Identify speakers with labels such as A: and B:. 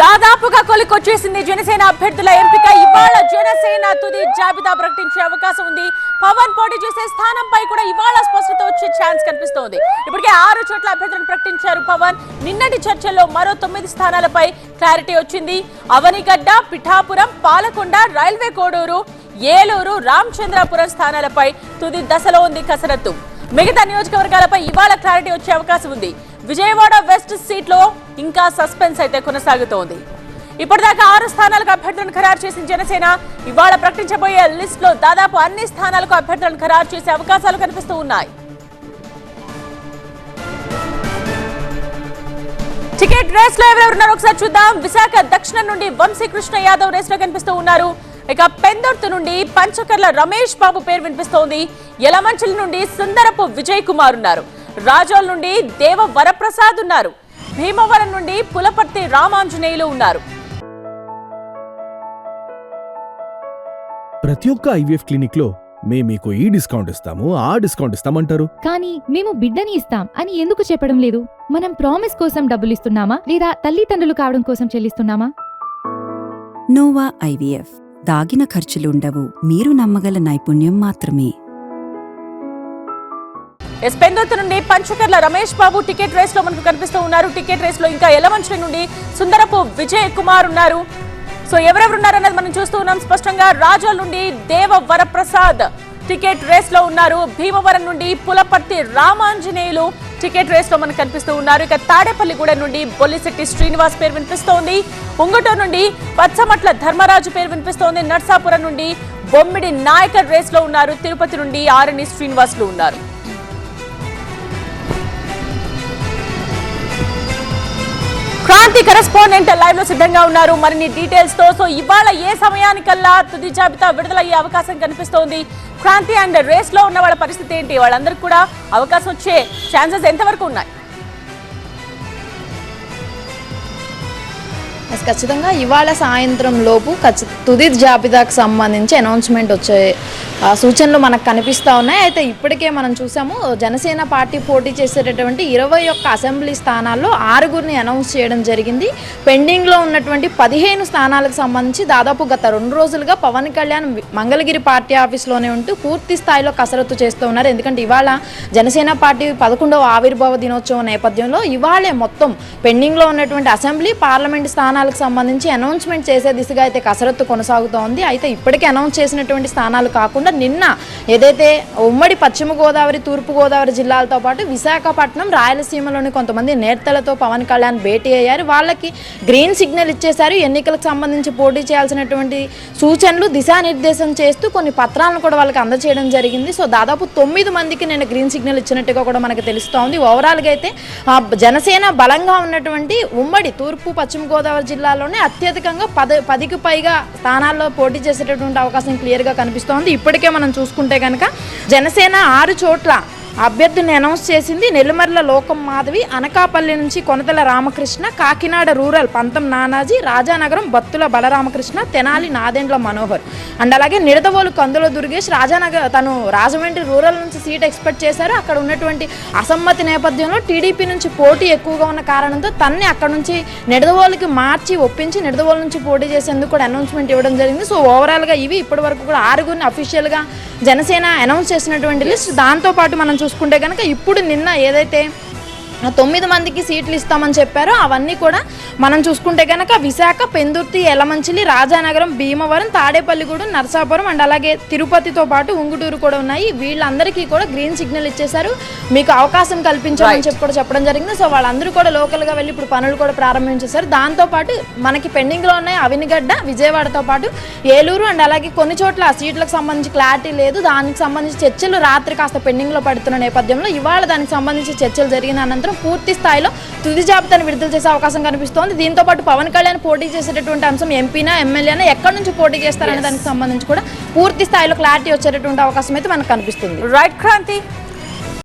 A: దాదాపుగా కొలికొచ్చేసింది జనసేన అభ్యర్థుల ఎంపిక. ఇవాళ జనసేన తుది జాబితా ప్రకటించే అవకాశం ఉంది. పవన్ పోటీ చేసే స్థానంపై కూడా ఇవాళ స్పష్టత వచ్చే ఛాన్స్ కనిపిస్తోంది. ఇప్పటికే ఆరు చోట్ల అభ్యర్థులను ప్రకటించారు పవన్. నిన్నటి చర్చల్లో మరో తొమ్మిది స్థానాలపై క్లారిటీ వచ్చింది. అవనిగడ్డ పిఠాపురం పాలకొండ రైల్వే కోడూరు ఏలూరు రామచంద్రాపురం స్థానాలపై తుది దశలో ఉంది కసరత్తు. మిగతా నియోజకవర్గాలపై ఇవాళ క్లారిటీ వచ్చే అవకాశం ఉంది. విజయవాడ వెస్ట్ సీట్లో ఇంకా సస్పెన్స్ అయితే కొనసాగుతోంది. ఇప్పటిదాకా ఆరు స్థానాలకు అభ్యర్థులను ఖరారు చేసిన జనసేన ఇవాళ ప్రకటించబోయే లిస్ట్లో దాదాపు అన్ని స్థానాలకు అభ్యర్థులను ఖరారు చేసే అవకాశాలు కనిపిస్తూ ఉన్నాయి. టికెట్ రేస్లో ఎవరెవరున్నారు ఒకసారి చూద్దాం. విశాఖ దక్షిణం నుండి వంశీకృష్ణ యాదవ్ రేస్లో కనిపిస్తూ ఉన్నారు. ఇక పెందొర్తు నుండి పంచకర్ల రమేష్ బాబు పేరు వినిపిస్తోంది. యలమంచిలి నుండి సుందరపు విజయ్ కుమార్ ఉన్నారు. రాజోల్ నుండి దేవ వరప్రసాద్ ఉన్నారు. భీమవరం నుండి పులపర్తి రామాంజనేయులు ఉన్నారు.
B: ప్రతి ఒక్క ఐవీఎఫ్ క్లినిక్లో మేము మీకు ఈ డిస్కౌంట్ ఇస్తాము ఆ డిస్కౌంట్ ఇస్తామంటారు.
C: కానీ మేము బిడ్డని ఇస్తాం అని ఎందుకు చెప్పడం లేదు? మనం ప్రామిస్ కోసం డబ్బులు ఇస్తున్నామా లేదా తల్లిదండ్రులు కావడం కోసం చెల్లిస్తున్నామా?
D: నోవా ఐవీఎఫ్ దాగిన ఖర్చులుండవు మీరు నమ్మగల నైపుణ్యం మాత్రమే.
A: ఎస్ నుండి పంచకర్ల రమేష్ బాబు టికెట్ రేస్లో మనకు కనిపిస్తూ ఉన్నారు. టికెట్ రేస్లో ఇంకా ఎలమంచిలి నుండి సుందరపు విజయ్ కుమార్ ఉన్నారు. సో ఎవరెవరు ఉన్నారన్నది మనం చూస్తూ ఉన్నాం. స్పష్టంగా రాజోల్ నుండి దేవ వరప్రసాద్ టికెట్ రేస్లో ఉన్నారు భీమవరం నుండి పులపర్తి రామాంజనేయులు. టికెట్ రేస్లో మనకు కనిపిస్తూ ఉన్నారు. ఇక తాడేపల్లిగూడెం నుండి బొల్లిశెట్టి శ్రీనివాస్ పేరు వినిపిస్తోంది. ఉంగటూరు నుండి పచ్చమట్ల ధర్మరాజు పేరు వినిపిస్తోంది. నర్సాపురం నుండి బొమ్మిడి నాయకర్ రేస్లో ఉన్నారు. తిరుపతి నుండి ఆరణి శ్రీనివాసులు ఉన్నారు. క్రాంతి కరెస్పాండెంట్ లైవ్లో సిద్ధంగా ఉన్నారు. మరిన్ని డీటెయిల్స్తో సో ఇవాళ ఏ సమయానికల్లా తుది జాబితా విడుదలయ్యే అవకాశం కనిపిస్తోంది. క్రాంతి అండ్ రేస్లో ఉన్న వాళ్ళ పరిస్థితి ఏంటి? వాళ్ళందరికీ కూడా అవకాశం వచ్చే ఛాన్సెస్ ఎంతవరకు ఉన్నాయి?
E: ఖచ్చితంగా. ఇవాళ సాయంత్రం లోపు తుది జాబితాకు సంబంధించి అనౌన్స్మెంట్ వచ్చే సూచనలు మనకు కనిపిస్తూ ఉన్నాయి. అయితే ఇప్పటికే మనం చూసాము జనసేన పార్టీ పోటీ చేసేటటువంటి ఇరవై ఒక్క అసెంబ్లీ స్థానాల్లో ఆరుగురిని అనౌన్స్ చేయడం జరిగింది. పెండింగ్లో ఉన్నటువంటి పదిహేను స్థానాలకు సంబంధించి దాదాపు గత రెండు రోజులుగా పవన్ కళ్యాణ్ మంగళగిరి పార్టీ ఆఫీస్లోనే ఉంటూ పూర్తి స్థాయిలో కసరత్తు చేస్తూ ఉన్నారు. ఎందుకంటే ఇవాళ జనసేన పార్టీ పదకొండవ ఆవిర్భావ దినోత్సవం నేపథ్యంలో ఇవాళే మొత్తం పెండింగ్లో ఉన్నటువంటి అసెంబ్లీ పార్లమెంట్ స్థానాలకు సంబంధించి అనౌన్స్మెంట్ చేసే దిశగా అయితే కసరత్తు కొనసాగుతోంది. అయితే ఇప్పటికే అనౌన్స్ చేసినటువంటి స్థానాలు కాకుండా నిన్న ఏదైతే ఉమ్మడి పశ్చిమ గోదావరి తూర్పు గోదావరి జిల్లాలతో పాటు విశాఖపట్నం రాయలసీమలోని కొంతమంది నేతలతో పవన్ కళ్యాణ్ భేటీ అయ్యారు. వాళ్ళకి గ్రీన్ సిగ్నల్ ఇచ్చేశారు. ఎన్నికలకు సంబంధించి పోటీ చేయాల్సినటువంటి సూచనలు దిశానిర్దేశం చేస్తూ కొన్ని పత్రాలను కూడా వాళ్ళకి అందజేయడం జరిగింది. సో దాదాపు తొమ్మిది మందికి నేను గ్రీన్ సిగ్నల్ ఇచ్చినట్టుగా కూడా మనకు తెలుస్తోంది. ఓవరాల్గా అయితే జనసేన బలంగా ఉన్నటువంటి ఉమ్మడి తూర్పు పశ్చిమ గోదావరి జిల్లాలోనే అత్యధికంగా పద పదికి పైగా స్థానాల్లో పోటీ చేసేటటువంటి అవకాశం క్లియర్గా కనిపిస్తోంది. ఇప్పటికే మనం చూసుకుంటే కనుక జనసేన ఆరు చోట్ల అభ్యర్థిని అనౌన్స్ చేసింది నెల్లిమర్ల లోకం మాధవి అనకాపల్లి నుంచి కొనతల రామకృష్ణ కాకినాడ రూరల్ పంతం నానాజీ రాజానగరం బత్తుల బలరామకృష్ణ తెనాలి నాదెండ్ల మనోహర్. అండ్ అలాగే నిడదవోలు కందుల దుర్గేష్ రాజానగర్ తను రాజమండ్రి రూరల్ నుంచి సీట్ ఎక్స్పెక్ట్ చేశారు. అక్కడ ఉన్నటువంటి అసమ్మతి నేపథ్యంలో టీడీపీ నుంచి పోటీ ఎక్కువగా ఉన్న కారణంతో తన్ని అక్కడ నుంచి నిడదవోలుకి మార్చి ఒప్పించి నిడదవోలు నుంచి పోటీ చేసేందుకు కూడా అనౌన్స్మెంట్ ఇవ్వడం జరిగింది. సో ఓవరాల్గా ఇవి ఇప్పటి వరకు కూడా ఆరుగురిని అఫీషియల్గా జనసేన అనౌన్స్ చేసినటువంటి లిస్ట్. దాంతోపాటు మనం చూసుకుంటే కనుక ఇప్పుడు నిన్న ఏదైతే తొమ్మిది మందికి సీట్లు ఇస్తామని చెప్పారో. అవన్నీ కూడా మనం చూసుకుంటే కనుక విశాఖ పెందుర్తి ఎలమంచిలి రాజానగరం భీమవరం తాడేపల్లిగూడెం నరసాపురం అండ్ అలాగే తిరుపతితో పాటు ఉంగుటూరు కూడా ఉన్నాయి. వీళ్ళందరికీ కూడా గ్రీన్ సిగ్నల్ ఇచ్చేశారు. మీకు అవకాశం కల్పించామని చెప్పి కూడా చెప్పడం జరిగింది. సో వాళ్ళందరూ కూడా లోకల్గా వెళ్ళి ఇప్పుడు పనులు కూడా ప్రారంభించేశారు దాంతోపాటు మనకి పెండింగ్లో ఉన్నాయి అవినిగడ్డ విజయవాడతో పాటు ఏలూరు అండ్ అలాగే కొన్ని చోట్ల ఆ సీట్లకు సంబంధించి క్లారిటీ లేదు. దానికి సంబంధించి చర్చలు రాత్రి కాస్త పెండింగ్లో పడుతున్న నేపథ్యంలో ఇవాళ దానికి సంబంధించి చర్చలు జరిగిన అనంతరం పూర్తి స్థాయిలో తుది జాబితాను విడుదల చేసే అవకాశం కనిపిస్తోంది. దీంతో పాటు పవన్ కళ్యాణ్ పోటీ చేసేటటువంటి అంశం ఎంపీనా ఎమ్మెల్యేనా ఎక్కడి నుంచి పోటీ చేస్తారనే దానికి సంబంధించి కూడా పూర్తి స్థాయిలో క్లారిటీ వచ్చేటటువంటి అవకాశం అయితే మనకు కనిపిస్తుంది.
A: రైట్ క్రాంతి